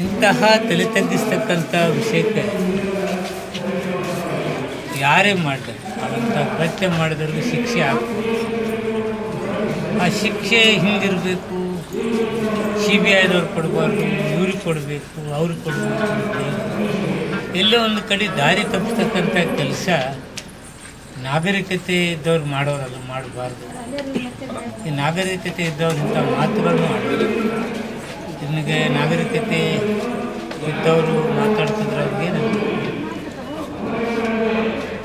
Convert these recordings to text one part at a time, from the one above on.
ಇಂತಹ ತಲೆ ತಗ್ಗಿಸ್ತಕ್ಕಂಥ ವಿಷಯಕ್ಕೆ ಯಾರೇ ಮಾಡಬೇಕು ಅದಂಥ ಕೃತ್ಯ ಮಾಡಿದ್ರಿಗೆ ಶಿಕ್ಷೆ ಆಗ್ತದೆ ಆ ಶಿಕ್ಷೆ ಹಿಂಗಿರಬೇಕು ಸಿ ಬಿ ಐದವ್ರು ಕೊಡಬಾರ್ದು ಇವ್ರಿಗೆ ಕೊಡಬೇಕು ಅವ್ರಿಗೆ ಕೊಡಬೇಕು ಎಲ್ಲೋ ಒಂದು ಕಡೆ ದಾರಿ ತಪ್ಪಿಸ್ತಕ್ಕಂಥ ಕೆಲಸ ನಾಗರಿಕತೆ ಇದ್ದವ್ರು ಮಾಡೋರಲ್ಲ, ಮಾಡಬಾರ್ದು. ಈ ನಾಗರಿಕತೆ ಇದ್ದವ್ರು ಇಂಥ ಮಾತುಗಳನ್ನು ಆಡಬೇಕು ನಿನಗೆ ನಾಗರಿಕತೆ ಇದ್ದವರು ಮಾತಾಡ್ತಿದ್ರೆ ಅವ್ರಿಗೆ.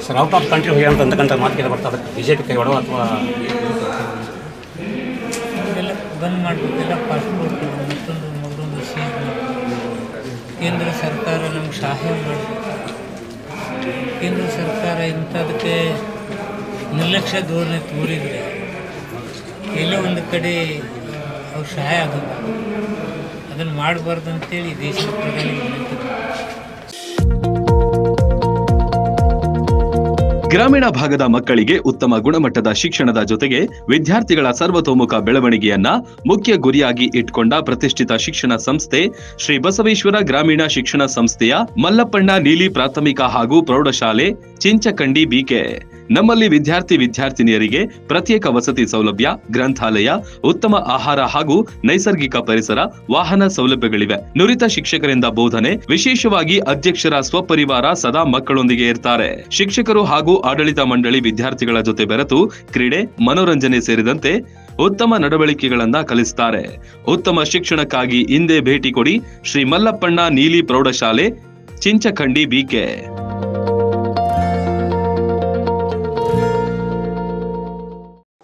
ಸರ್ ಔಟ್ ಆಫ್ ಕಂಟ್ರಿ ಹೋಗಿ ಅಂತಕ್ಕಂಥ ಮಾತುಕತೆ ಬರ್ತದೆ ಬಿ ಜೆ ಪಿ ಕೈ ಹೊಡೋ ಅಥವಾ ಇದೆಲ್ಲ ಬಂದ್ ಮಾಡಬೇಕೆಲ್ಲ ಪಾಸ್ಪೋರ್ಟ್ ಮತ್ತೊಂದು ಮಗದೊಂದು ಸೀಸ್ ಕೇಂದ್ರ ಸರ್ಕಾರ ನಮ್ಗೆ ಸಹಾಯ ಮಾಡಬೇಕು. ಕೇಂದ್ರ ಸರ್ಕಾರ ಇಂಥದಕ್ಕೆ ನಿರ್ಲಕ್ಷ್ಯ ಧೋರಣೆ ತೋರಿದರೆ ಎಲ್ಲೋ ಒಂದು ಕಡೆ ಅವ್ರು ಸಹಾಯ ಆಗಲ್ಲ. ಅದನ್ನು ಮಾಡಬಾರ್ದು ಅಂತೇಳಿ ವಿನಂತಿ ಗ್ರಾಮೀಣ ಭಾಗದ ಮಕ್ಕಳಿಗೆ ಉತ್ತಮ ಗುಣಮಟ್ಟದ ಶಿಕ್ಷಣದ ಜೊತೆಗೆ ವಿದ್ಯಾರ್ಥಿಗಳ ಸರ್ವತೋಮುಖ ಬೆಳವಣಿಗೆಯನ್ನ ಮುಖ್ಯ ಗುರಿಯಾಗಿ ಇಟ್ಕೊಂಡ ಪ್ರತಿಷ್ಠಿತ ಶಿಕ್ಷಣ ಸಂಸ್ಥೆ ಶ್ರೀ ಬಸವೇಶ್ವರ ಗ್ರಾಮೀಣ ಶಿಕ್ಷಣ ಸಂಸ್ಥೆಯ ಮಲ್ಲಪ್ಪಣ್ಣ ನೀಲಿ ಪ್ರಾಥಮಿಕ ಹಾಗೂ ಪ್ರೌಢಶಾಲೆ ಚಿಂಚಕಂಡಿ ಬಿಕೆ ನಮ್ಮಲ್ಲಿ ವಿದ್ಯಾರ್ಥಿ ವಿದ್ಯಾರ್ಥಿನಿಯರಿಗೆ ಪ್ರತ್ಯೇಕ ವಸತಿ ಸೌಲಭ್ಯ, ಗ್ರಂಥಾಲಯ, ಉತ್ತಮ ಆಹಾರ ಹಾಗೂ ನೈಸರ್ಗಿಕ ಪರಿಸರ, ವಾಹನ ಸೌಲಭ್ಯಗಳಿವೆ. ನುರಿತ ಶಿಕ್ಷಕರಿಂದ ಬೋಧನೆ, ವಿಶೇಷವಾಗಿ ಅಧ್ಯಕ್ಷರ ಸ್ವಪರಿವಾರ ಸದಾ ಮಕ್ಕಳೊಂದಿಗೆ ಇರ್ತಾರೆ. ಶಿಕ್ಷಕರು ಹಾಗೂ ಆಡಳಿತ ಮಂಡಳಿ ವಿದ್ಯಾರ್ಥಿಗಳ ಜೊತೆ ಬೆರೆತು ಕ್ರೀಡೆ, ಮನೋರಂಜನೆ ಸೇರಿದಂತೆ ಉತ್ತಮ ನಡವಳಿಕೆಗಳನ್ನ ಕಲಿಸ್ತಾರೆ. ಉತ್ತಮ ಶಿಕ್ಷಣಕ್ಕಾಗಿ ಹಿಂದೆ ಭೇಟಿ ಕೊಡಿ ಶ್ರೀ ಮಲ್ಲಪ್ಪಣ್ಣ ನೀಲಿ ಪ್ರೌಢಶಾಲೆ, Chinchakhandi BK